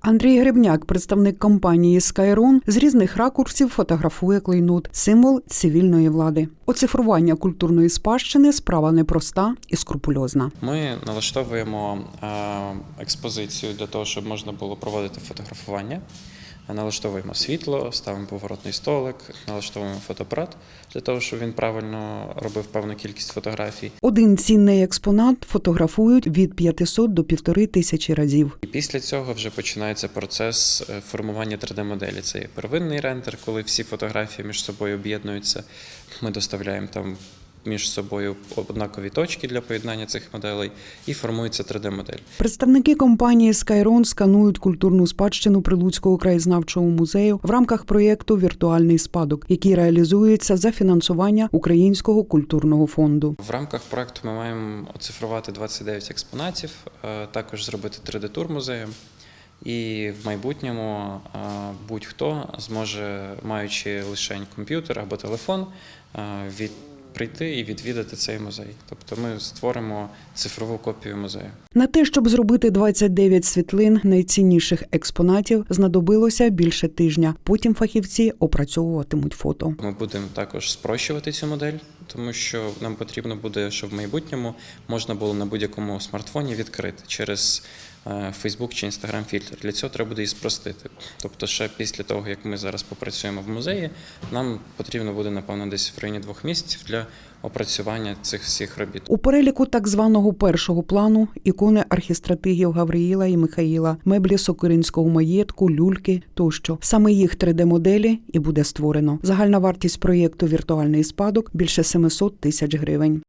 Андрій Гребняк, представник компанії Skyron, з різних ракурсів фотографує клейнут, символ цивільної влади. Оцифрування культурної спадщини справа непроста і скрупульозна. Ми налаштовуємо е, експозицію для того, щоб можна було проводити фотографування. Налаштовуємо світло, ставимо поворотний столик, налаштовуємо фотоапарат для того, щоб він правильно робив певну кількість фотографій. Один цінний експонат фотографують від 500 до півтори тисячі разів. І після цього вже починається процес е, формування 3D-моделі. Це є первинний рендер, коли всі фотографії між собою об'єднуються. Ми доставляємо там між собою однакові точки для поєднання цих моделей і формується 3D-модель. Представники компанії Skyron сканують культурну спадщину Прилуцького краєзнавчого музею в рамках проєкту Віртуальний спадок, який реалізується за фінансування Українського культурного фонду. В рамках проекту ми маємо оцифрувати 29 експонатів, е, також зробити 3D-тур музею. І в майбутньому е, будь-хто зможе, маючи лише комп'ютер або телефон, е, від прийти і відвідати цей музей. Тобто ми створимо цифрову копію музею. На те, щоб зробити 29 світлин найцінніших експонатів, знадобилося більше тижня. Потім фахівці опрацьовуватимуть фото. Ми будемо також спрощувати цю модель, тому що нам потрібно буде, щоб в майбутньому можна було на будь-якому смартфоні відкрити через Facebook чи Instagram фільтр. Для цього треба буде і спростити. Тобто, ще після того, як ми зараз попрацюємо в музеї, нам потрібно буде, напевно, десь в районі двох місяців для опрацювання цих всіх робіт. У переліку так званого першого плану ікони архістратигів Гавриїла і Михаїла, меблі Сокиринського маєтку, люльки тощо. Саме їх 3D-моделі і буде створено. Загальна вартість проєкту Віртуальний спадок більше 700 тисяч гривень.